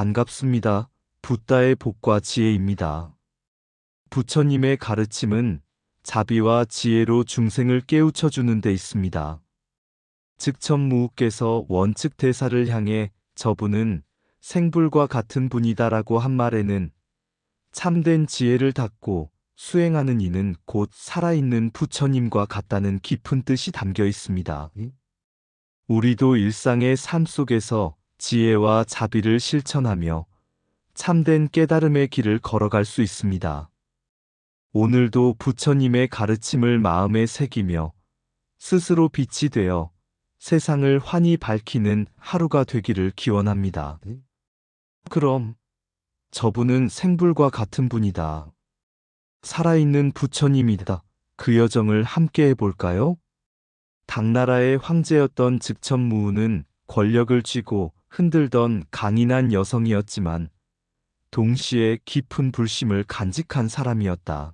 반갑습니다. 붓다의 복과 지혜입니다. 부처님의 가르침은 자비와 지혜로 중생을 깨우쳐 주는 데 있습니다. 즉천무우께서 원측 대사를 향해 저분은 생불과 같은 분이다라고 한 말에는 참된 지혜를 닫고 수행하는 이는 곧 살아있는 부처님과 같다는 깊은 뜻이 담겨 있습니다. 우리도 일상의 삶 속에서 지혜와 자비를 실천하며 참된 깨달음의 길을 걸어갈 수 있습니다. 오늘도 부처님의 가르침을 마음에 새기며 스스로 빛이 되어 세상을 환히 밝히는 하루가 되기를 기원합니다. 그럼 저분은 생불과 같은 분이다. 살아있는 부처님이다. 그 여정을 함께 해볼까요? 당나라의 황제였던 즉천무우는 권력을 쥐고 흔들던 강인한 여성이었지만 동시에 깊은 불심을 간직한 사람이었다.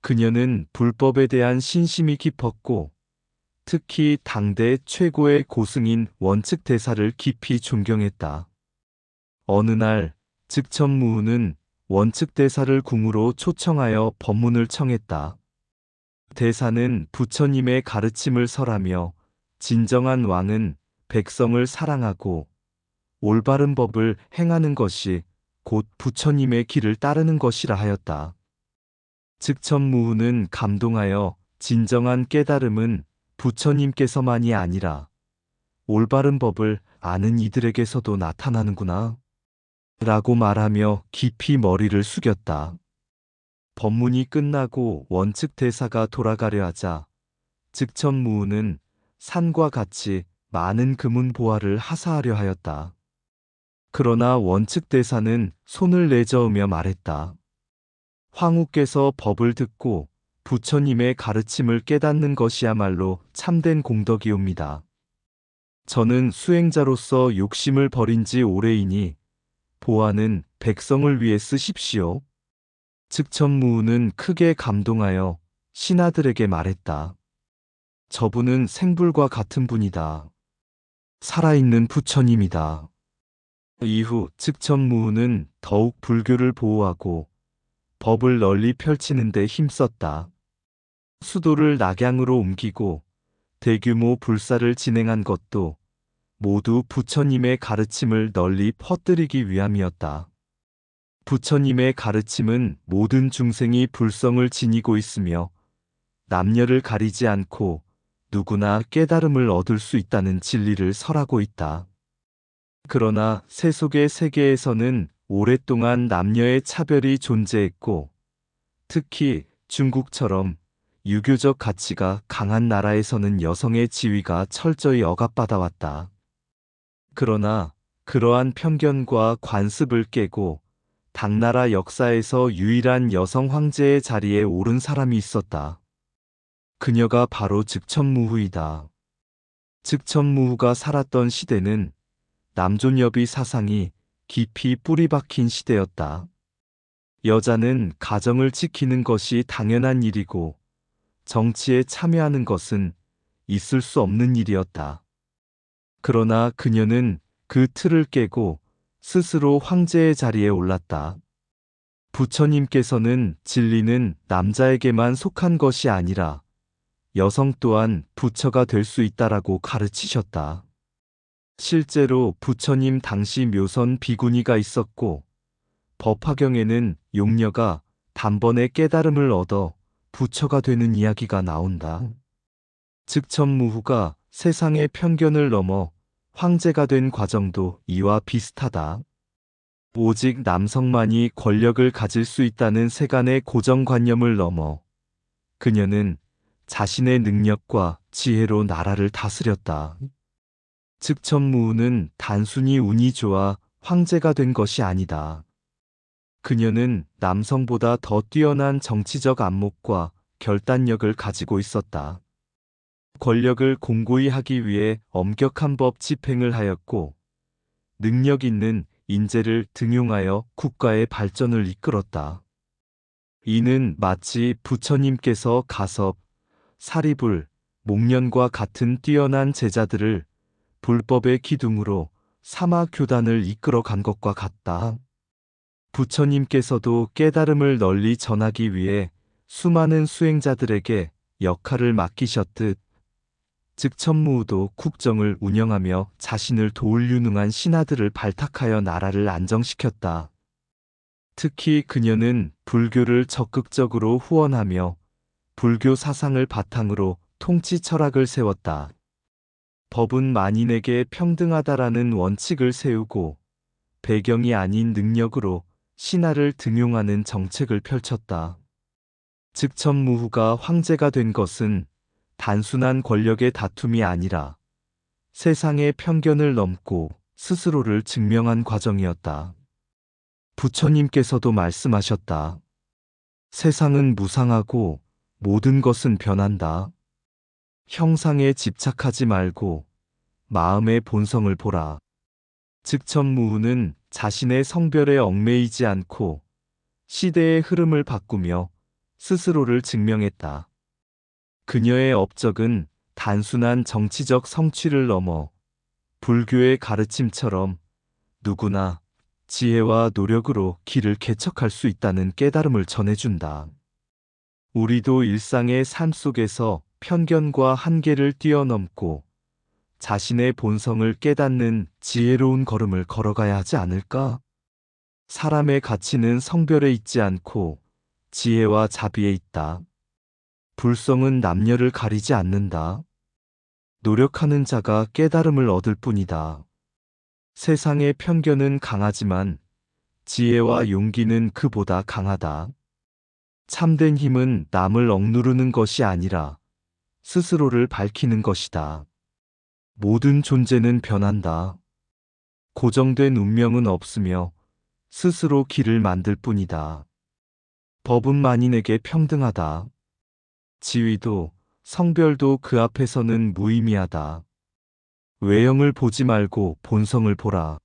그녀는 불법에 대한 신심이 깊었고 특히 당대 최고의 고승인 원측 대사를 깊이 존경했다. 어느 날 즉천무우는 원측 대사를 궁으로 초청하여 법문을 청했다. 대사는 부처님의 가르침을 설하며 진정한 왕은 백성을 사랑하고 올바른 법을 행하는 것이 곧 부처님의 길을 따르는 것이라 하였다. 즉천무후는 감동하여 진정한 깨달음은 부처님께서만이 아니라 올바른 법을 아는 이들에게서도 나타나는구나. 라고 말하며 깊이 머리를 숙였다. 법문이 끝나고 원측 대사가 돌아가려 하자 즉천무우는 산과 같이 많은 금은 보화를 하사하려 하였다. 그러나 원측 대사는 손을 내저으며 말했다. 황후께서 법을 듣고 부처님의 가르침을 깨닫는 것이야말로 참된 공덕이옵니다. 저는 수행자로서 욕심을 버린 지 오래이니 보아는 백성을 위해 쓰십시오. 즉천무우는 크게 감동하여 신하들에게 말했다. 저분은 생불과 같은 분이다. 살아있는 부처님이다. 이후 즉천무우는 더욱 불교를 보호하고 법을 널리 펼치는 데 힘썼다. 수도를 낙양으로 옮기고 대규모 불사를 진행한 것도 모두 부처님의 가르침을 널리 퍼뜨리기 위함이었다. 부처님의 가르침은 모든 중생이 불성을 지니고 있으며 남녀를 가리지 않고 누구나 깨달음을 얻을 수 있다는 진리를 설하고 있다. 그러나 세속의 세계에서는 오랫동안 남녀의 차별이 존재했고 특히 중국처럼 유교적 가치가 강한 나라에서는 여성의 지위가 철저히 억압받아왔다. 그러나 그러한 편견과 관습을 깨고 당나라 역사에서 유일한 여성 황제의 자리에 오른 사람이 있었다. 그녀가 바로 즉천무후이다. 즉천무후가 살았던 시대는 남존여비 사상이 깊이 뿌리 박힌 시대였다. 여자는 가정을 지키는 것이 당연한 일이고 정치에 참여하는 것은 있을 수 없는 일이었다. 그러나 그녀는 그 틀을 깨고 스스로 황제의 자리에 올랐다. 부처님께서는 진리는 남자에게만 속한 것이 아니라 여성 또한 부처가 될 수 있다라고 가르치셨다. 실제로 부처님 당시 묘선 비구니가 있었고 법화경에는 용녀가 단번에 깨달음을 얻어 부처가 되는 이야기가 나온다. 즉 천무후가 세상의 편견을 넘어 황제가 된 과정도 이와 비슷하다. 오직 남성만이 권력을 가질 수 있다는 세간의 고정관념을 넘어 그녀는 자신의 능력과 지혜로 나라를 다스렸다. 즉 천무우는 단순히 운이 좋아 황제가 된 것이 아니다. 그녀는 남성보다 더 뛰어난 정치적 안목과 결단력을 가지고 있었다. 권력을 공고히 하기 위해 엄격한 법 집행을 하였고 능력 있는 인재를 등용하여 국가의 발전을 이끌었다. 이는 마치 부처님께서 가섭, 사리불, 목련과 같은 뛰어난 제자들을 불법의 기둥으로 사막 교단을 이끌어 간 것과 같다. 부처님께서도 깨달음을 널리 전하기 위해 수많은 수행자들에게 역할을 맡기셨듯 즉 천무우도 국정을 운영하며 자신을 도울 유능한 신하들을 발탁하여 나라를 안정시켰다. 특히 그녀는 불교를 적극적으로 후원하며 불교 사상을 바탕으로 통치 철학을 세웠다. 법은 만인에게 평등하다라는 원칙을 세우고 배경이 아닌 능력으로 신하를 등용하는 정책을 펼쳤다. 즉 천무후가 황제가 된 것은 단순한 권력의 다툼이 아니라 세상의 편견을 넘고 스스로를 증명한 과정이었다. 부처님께서도 말씀하셨다. 세상은 무상하고 모든 것은 변한다. 형상에 집착하지 말고 마음의 본성을 보라. 즉천무후는 자신의 성별에 얽매이지 않고 시대의 흐름을 바꾸며 스스로를 증명했다. 그녀의 업적은 단순한 정치적 성취를 넘어 불교의 가르침처럼 누구나 지혜와 노력으로 길을 개척할 수 있다는 깨달음을 전해준다. 우리도 일상의 삶 속에서 편견과 한계를 뛰어넘고 자신의 본성을 깨닫는 지혜로운 걸음을 걸어가야 하지 않을까? 사람의 가치는 성별에 있지 않고 지혜와 자비에 있다. 불성은 남녀를 가리지 않는다. 노력하는 자가 깨달음을 얻을 뿐이다. 세상의 편견은 강하지만 지혜와 용기는 그보다 강하다. 참된 힘은 남을 억누르는 것이 아니라 스스로를 밝히는 것이다. 모든 존재는 변한다. 고정된 운명은 없으며 스스로 길을 만들 뿐이다. 법은 만인에게 평등하다. 지위도 성별도 그 앞에서는 무의미하다. 외형을 보지 말고 본성을 보라.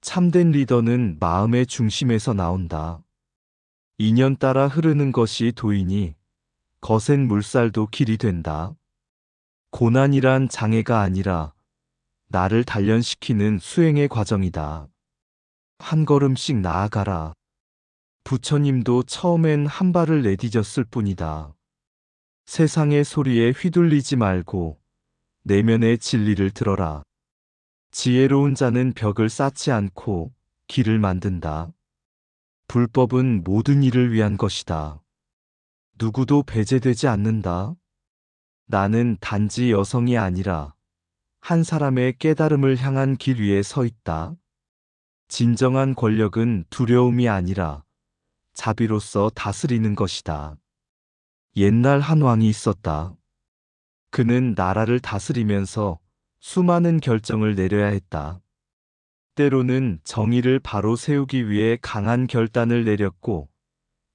참된 리더는 마음의 중심에서 나온다. 인연 따라 흐르는 것이 도이니 거센 물살도 길이 된다. 고난이란 장애가 아니라 나를 단련시키는 수행의 과정이다. 한 걸음씩 나아가라. 부처님도 처음엔 한 발을 내디뎠을 뿐이다. 세상의 소리에 휘둘리지 말고 내면의 진리를 들어라. 지혜로운 자는 벽을 쌓지 않고 길을 만든다. 불법은 모든 일을 위한 것이다. 누구도 배제되지 않는다. 나는 단지 여성이 아니라 한 사람의 깨달음을 향한 길 위에 서 있다. 진정한 권력은 두려움이 아니라 자비로서 다스리는 것이다. 옛날 한 왕이 있었다. 그는 나라를 다스리면서 수많은 결정을 내려야 했다. 때로는 정의를 바로 세우기 위해 강한 결단을 내렸고,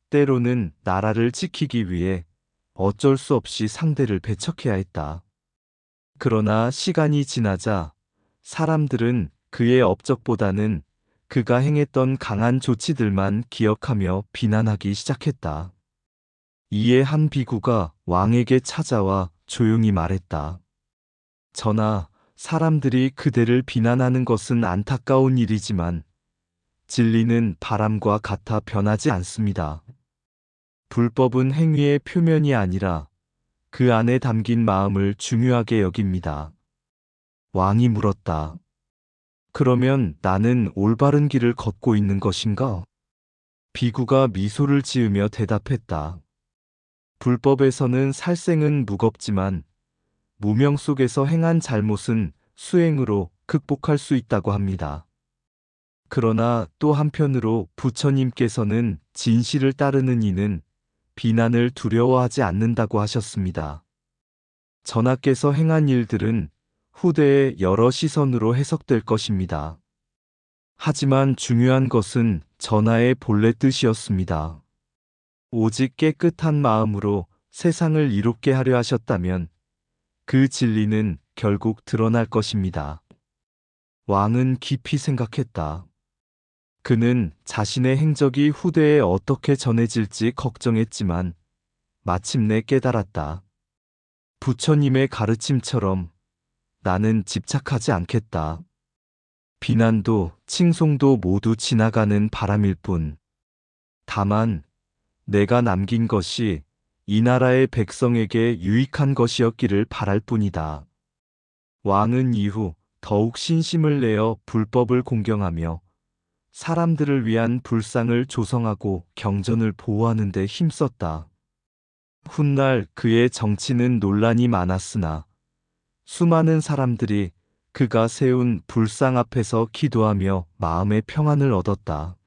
때로는 나라를 지키기 위해 어쩔 수 없이 상대를 배척해야 했다. 그러나 시간이 지나자 사람들은 그의 업적보다는 그가 행했던 강한 조치들만 기억하며 비난하기 시작했다. 이에 한 비구가 왕에게 찾아와 조용히 말했다. 전하, 사람들이 그대를 비난하는 것은 안타까운 일이지만 진리는 바람과 같아 변하지 않습니다. 불법은 행위의 표면이 아니라 그 안에 담긴 마음을 중요하게 여깁니다. 왕이 물었다. 그러면 나는 올바른 길을 걷고 있는 것인가? 비구가 미소를 지으며 대답했다. 불법에서는 살생은 무겁지만 무명 속에서 행한 잘못은 수행으로 극복할 수 있다고 합니다. 그러나 또 한편으로 부처님께서는 진실을 따르는 이는 비난을 두려워하지 않는다고 하셨습니다. 전하께서 행한 일들은 후대의 여러 시선으로 해석될 것입니다. 하지만 중요한 것은 전하의 본래 뜻이었습니다. 오직 깨끗한 마음으로 세상을 이롭게 하려 하셨다면 그 진리는 결국 드러날 것입니다. 왕은 깊이 생각했다. 그는 자신의 행적이 후대에 어떻게 전해질지 걱정했지만 마침내 깨달았다. 부처님의 가르침처럼 나는 집착하지 않겠다. 비난도 칭송도 모두 지나가는 바람일 뿐. 다만 내가 남긴 것이 이 나라의 백성에게 유익한 것이었기를 바랄 뿐이다. 왕은 이후 더욱 신심을 내어 불법을 공경하며 사람들을 위한 불상을 조성하고 경전을 보호하는 데 힘썼다. 훗날 그의 정치는 논란이 많았으나 수많은 사람들이 그가 세운 불상 앞에서 기도하며 마음의 평안을 얻었다.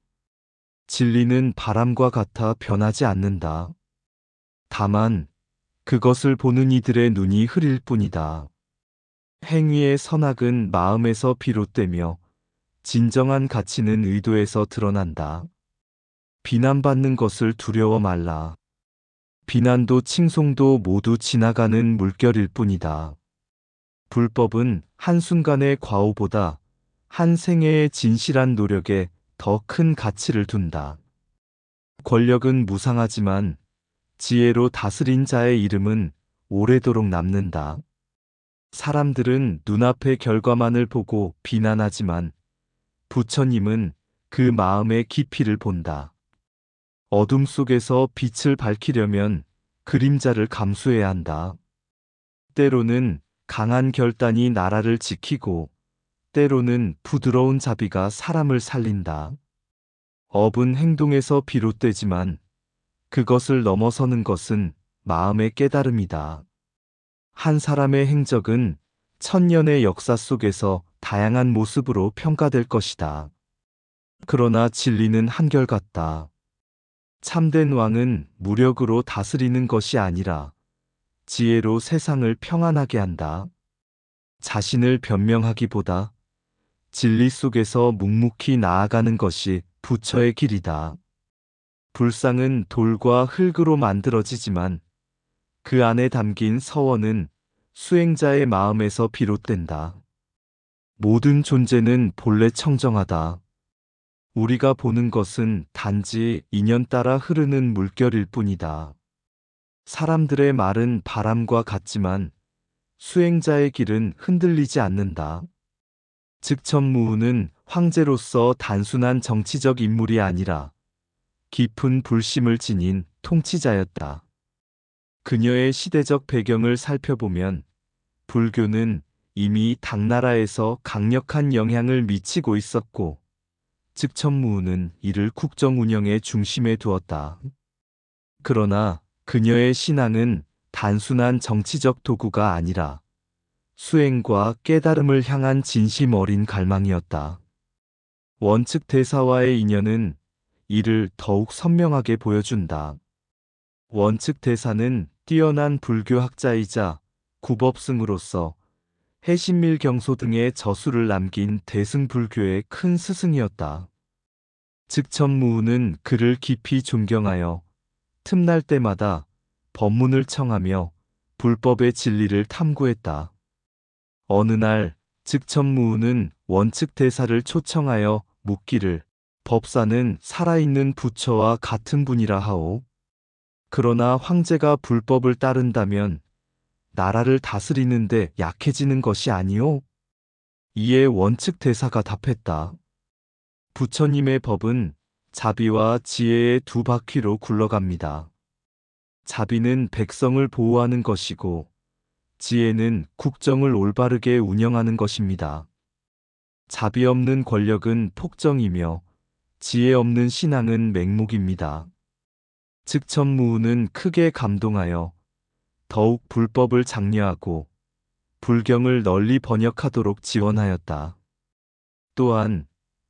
진리는 바람과 같아 변하지 않는다. 다만 그것을 보는 이들의 눈이 흐릴 뿐이다. 행위의 선악은 마음에서 비롯되며 진정한 가치는 의도에서 드러난다. 비난받는 것을 두려워 말라. 비난도 칭송도 모두 지나가는 물결일 뿐이다. 불법은 한순간의 과오보다 한 생애의 진실한 노력에 더 큰 가치를 둔다. 권력은 무상하지만 지혜로 다스린 자의 이름은 오래도록 남는다. 사람들은 눈앞의 결과만을 보고 비난하지만 부처님은 그 마음의 깊이를 본다. 어둠 속에서 빛을 밝히려면 그림자를 감수해야 한다. 때로는 강한 결단이 나라를 지키고 때로는 부드러운 자비가 사람을 살린다. 업은 행동에서 비롯되지만 그것을 넘어서는 것은 마음의 깨달음이다. 한 사람의 행적은 천년의 역사 속에서 다양한 모습으로 평가될 것이다. 그러나 진리는 한결같다. 참된 왕은 무력으로 다스리는 것이 아니라 지혜로 세상을 평안하게 한다. 자신을 변명하기보다 진리 속에서 묵묵히 나아가는 것이 부처의 길이다. 불상은 돌과 흙으로 만들어지지만 그 안에 담긴 서원은 수행자의 마음에서 비롯된다. 모든 존재는 본래 청정하다. 우리가 보는 것은 단지 인연 따라 흐르는 물결일 뿐이다. 사람들의 말은 바람과 같지만 수행자의 길은 흔들리지 않는다. 즉천무우는 황제로서 단순한 정치적 인물이 아니라 깊은 불심을 지닌 통치자였다. 그녀의 시대적 배경을 살펴보면 불교는 이미 당나라에서 강력한 영향을 미치고 있었고 즉천무우는 이를 국정 운영의 중심에 두었다. 그러나 그녀의 신앙은 단순한 정치적 도구가 아니라 수행과 깨달음을 향한 진심 어린 갈망이었다. 원측 대사와의 인연은 이를 더욱 선명하게 보여준다. 원측 대사는 뛰어난 불교학자이자 구법승으로서 해신밀 경소 등의 저수를 남긴 대승불교의 큰 스승이었다. 즉천무우는 그를 깊이 존경하여 틈날 때마다 법문을 청하며 불법의 진리를 탐구했다. 어느 날 즉천무우는 원측 대사를 초청하여 묻기를 법사는 살아있는 부처와 같은 분이라 하오. 그러나 황제가 불법을 따른다면 나라를 다스리는데 약해지는 것이 아니오? 이에 원측 대사가 답했다. 부처님의 법은 자비와 지혜의 두 바퀴로 굴러갑니다. 자비는 백성을 보호하는 것이고 지혜는 국정을 올바르게 운영하는 것입니다. 자비 없는 권력은 폭정이며 지혜 없는 신앙은 맹목입니다. 즉 천무우는 크게 감동하여 더욱 불법을 장려하고 불경을 널리 번역하도록 지원하였다. 또한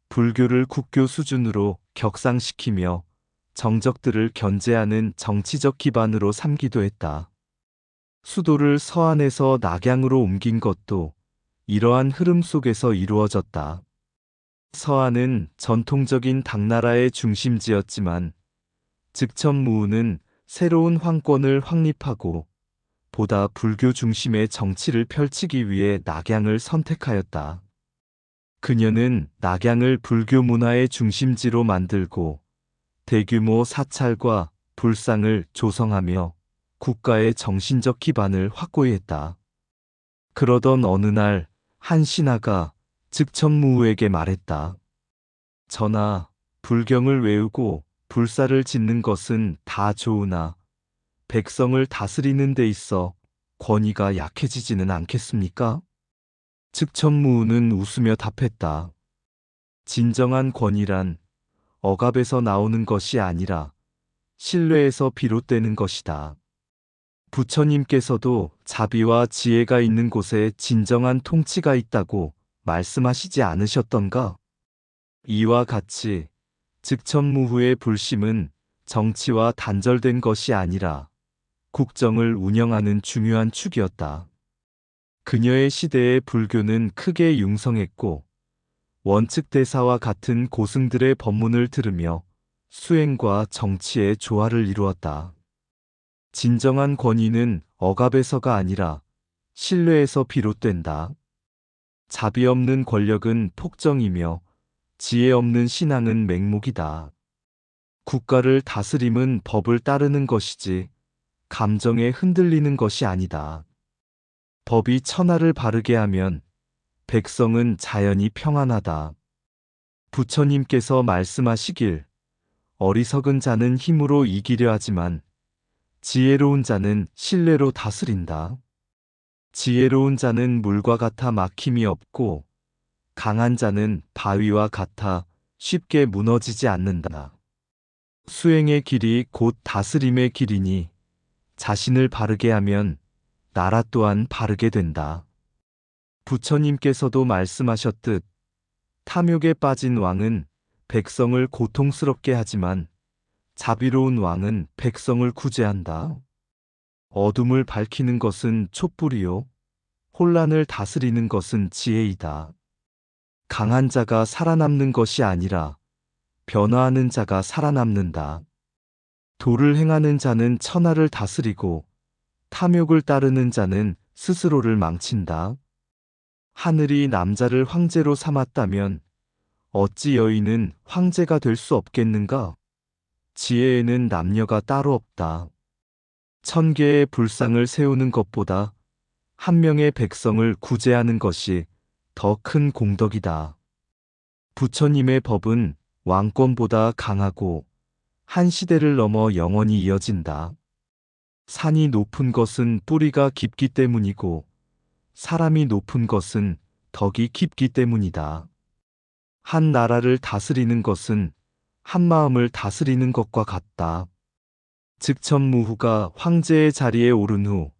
불교를 국교 수준으로 격상시키며 정적들을 견제하는 정치적 기반으로 삼기도 했다. 수도를 서안에서 낙양으로 옮긴 것도 이러한 흐름 속에서 이루어졌다. 서안은 전통적인 당나라의 중심지였지만 즉천무우는 새로운 황권을 확립하고 보다 불교 중심의 정치를 펼치기 위해 낙양을 선택하였다. 그녀는 낙양을 불교 문화의 중심지로 만들고 대규모 사찰과 불상을 조성하며 국가의 정신적 기반을 확고히 했다. 그러던 어느 날 한 신하가 즉 천무후에게 말했다. 전하, 불경을 외우고 불사를 짓는 것은 다 좋으나 백성을 다스리는 데 있어 권위가 약해지지는 않겠습니까? 즉천무후는 웃으며 답했다. 진정한 권위란 억압에서 나오는 것이 아니라 신뢰에서 비롯되는 것이다. 부처님께서도 자비와 지혜가 있는 곳에 진정한 통치가 있다고 말씀하시지 않으셨던가? 이와 같이 즉천무후의 불심은 정치와 단절된 것이 아니라 국정을 운영하는 중요한 축이었다. 그녀의 시대에 불교는 크게 융성했고 원측대사와 같은 고승들의 법문을 들으며 수행과 정치의 조화를 이루었다. 진정한 권위는 억압에서가 아니라 신뢰에서 비롯된다. 자비 없는 권력은 폭정이며 지혜 없는 신앙은 맹목이다. 국가를 다스림은 법을 따르는 것이지 감정에 흔들리는 것이 아니다. 법이 천하를 바르게 하면 백성은 자연히 평안하다. 부처님께서 말씀하시길 어리석은 자는 힘으로 이기려 하지만 지혜로운 자는 신뢰로 다스린다. 지혜로운 자는 물과 같아 막힘이 없고 강한 자는 바위와 같아 쉽게 무너지지 않는다. 수행의 길이 곧 다스림의 길이니 자신을 바르게 하면 나라 또한 바르게 된다. 부처님께서도 말씀하셨듯 탐욕에 빠진 왕은 백성을 고통스럽게 하지만 자비로운 왕은 백성을 구제한다. 어둠을 밝히는 것은 촛불이요. 혼란을 다스리는 것은 지혜이다. 강한 자가 살아남는 것이 아니라 변화하는 자가 살아남는다. 도를 행하는 자는 천하를 다스리고 탐욕을 따르는 자는 스스로를 망친다. 하늘이 남자를 황제로 삼았다면 어찌 여인은 황제가 될 수 없겠는가? 지혜에는 남녀가 따로 없다. 천 개의 불상을 세우는 것보다 한 명의 백성을 구제하는 것이 더 큰 공덕이다. 부처님의 법은 왕권보다 강하고 한 시대를 넘어 영원히 이어진다. 산이 높은 것은 뿌리가 깊기 때문이고 사람이 높은 것은 덕이 깊기 때문이다. 한 나라를 다스리는 것은 한 마음을 다스리는 것과 같다. 즉 천무후가 황제의 자리에 오른 후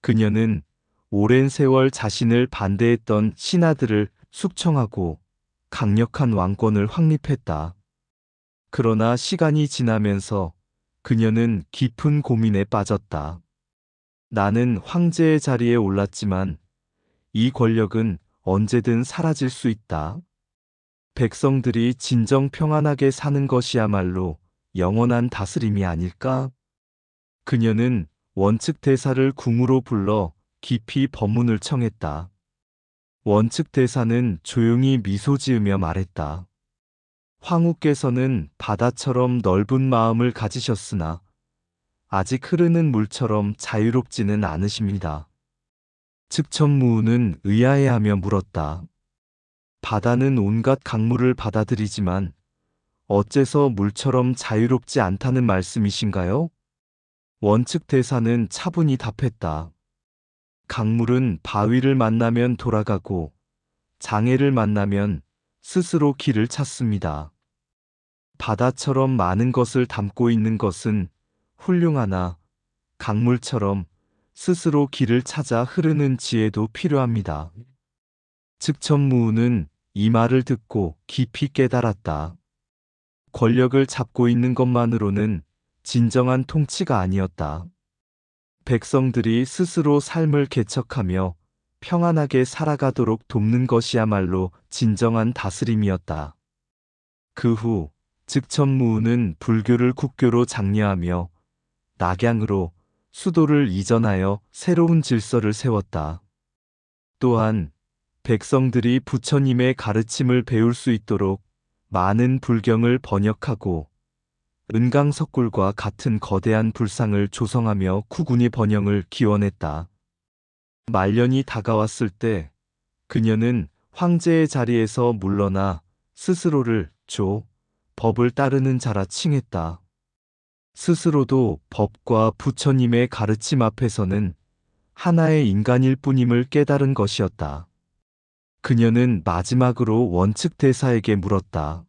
그녀는 오랜 세월 자신을 반대했던 신하들을 숙청하고 강력한 왕권을 확립했다. 그러나 시간이 지나면서 그녀는 깊은 고민에 빠졌다. 나는 황제의 자리에 올랐지만 이 권력은 언제든 사라질 수 있다. 백성들이 진정 평안하게 사는 것이야말로 영원한 다스림이 아닐까? 그녀는 원측 대사를 궁으로 불러 깊이 법문을 청했다. 원측 대사는 조용히 미소 지으며 말했다. 황후께서는 바다처럼 넓은 마음을 가지셨으나 아직 흐르는 물처럼 자유롭지는 않으십니다. 측천무우는 의아해하며 물었다. 바다는 온갖 강물을 받아들이지만 어째서 물처럼 자유롭지 않다는 말씀이신가요? 원측 대사는 차분히 답했다. 강물은 바위를 만나면 돌아가고 장애를 만나면 스스로 길을 찾습니다. 바다처럼 많은 것을 담고 있는 것은 훌륭하나 강물처럼 스스로 길을 찾아 흐르는 지혜도 필요합니다. 즉천무우는 이 말을 듣고 깊이 깨달았다. 권력을 잡고 있는 것만으로는 진정한 통치가 아니었다. 백성들이 스스로 삶을 개척하며 평안하게 살아가도록 돕는 것이야말로 진정한 다스림이었다. 그 후 즉천무우는 불교를 국교로 장려하며 낙양으로 수도를 이전하여 새로운 질서를 세웠다. 또한 백성들이 부처님의 가르침을 배울 수 있도록 많은 불경을 번역하고 은강석굴과 같은 거대한 불상을 조성하며 쿠군이 번영을 기원했다. 말년이 다가왔을 때 그녀는 황제의 자리에서 물러나 스스로를 조, 법을 따르는 자라 칭했다. 스스로도 법과 부처님의 가르침 앞에서는 하나의 인간일 뿐임을 깨달은 것이었다. 그녀는 마지막으로 원측 대사에게 물었다.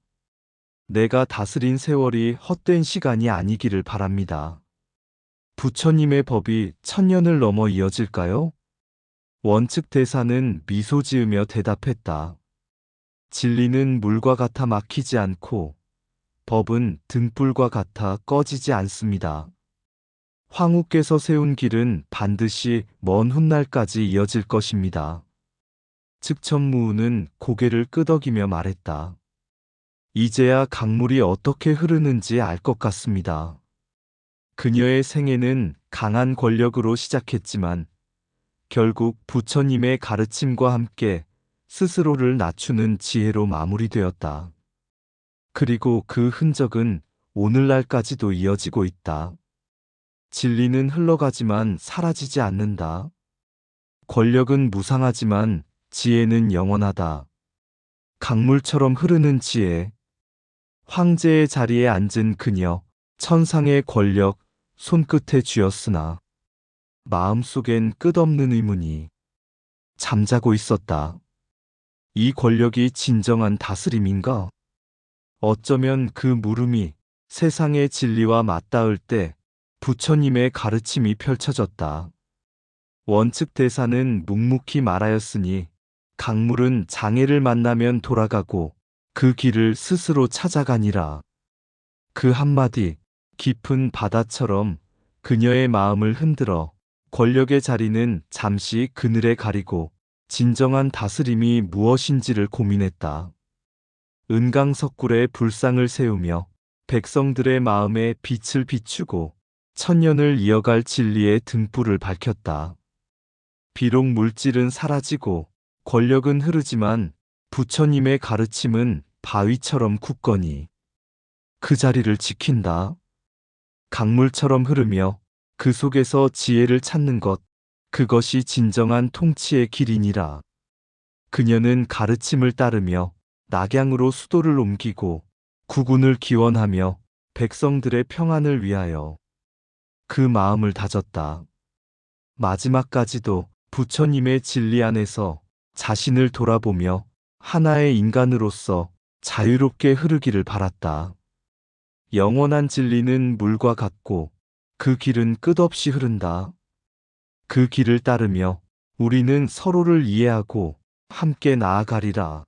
내가 다스린 세월이 헛된 시간이 아니기를 바랍니다. 부처님의 법이 천년을 넘어 이어질까요? 원측 대사는 미소 지으며 대답했다. 진리는 물과 같아 막히지 않고 법은 등불과 같아 꺼지지 않습니다. 황후께서 세운 길은 반드시 먼 훗날까지 이어질 것입니다. 측천무우는 고개를 끄덕이며 말했다. 이제야 강물이 어떻게 흐르는지 알 것 같습니다. 그녀의 생애는 강한 권력으로 시작했지만 결국 부처님의 가르침과 함께 스스로를 낮추는 지혜로 마무리되었다. 그리고 그 흔적은 오늘날까지도 이어지고 있다. 진리는 흘러가지만 사라지지 않는다. 권력은 무상하지만 지혜는 영원하다. 강물처럼 흐르는 지혜. 황제의 자리에 앉은 그녀, 천상의 권력, 손끝에 쥐었으나 마음속엔 끝없는 의문이 잠자고 있었다. 이 권력이 진정한 다스림인가? 어쩌면 그 물음이 세상의 진리와 맞닿을 때 부처님의 가르침이 펼쳐졌다. 원측 대사는 묵묵히 말하였으니 강물은 장애를 만나면 돌아가고 그 길을 스스로 찾아가니라. 그 한마디 깊은 바다처럼 그녀의 마음을 흔들어 권력의 자리는 잠시 그늘에 가리고 진정한 다스림이 무엇인지를 고민했다. 은강석굴에 불상을 세우며 백성들의 마음에 빛을 비추고 천년을 이어갈 진리의 등불을 밝혔다. 비록 물질은 사라지고 권력은 흐르지만 부처님의 가르침은 바위처럼 굳건히 그 자리를 지킨다. 강물처럼 흐르며 그 속에서 지혜를 찾는 것, 그것이 진정한 통치의 길이니라. 그녀는 가르침을 따르며 낙양으로 수도를 옮기고 구군을 기원하며 백성들의 평안을 위하여 그 마음을 다졌다. 마지막까지도 부처님의 진리 안에서 자신을 돌아보며 하나의 인간으로서 자유롭게 흐르기를 바랐다. 영원한 진리는 물과 같고 그 길은 끝없이 흐른다. 그 길을 따르며 우리는 서로를 이해하고 함께 나아가리라.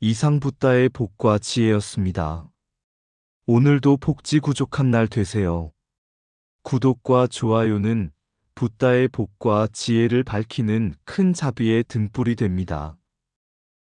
이상 붓다의 복과 지혜였습니다. 오늘도 복지 구족한 날 되세요. 구독과 좋아요는 붓다의 복과 지혜를 밝히는 큰 자비의 등불이 됩니다.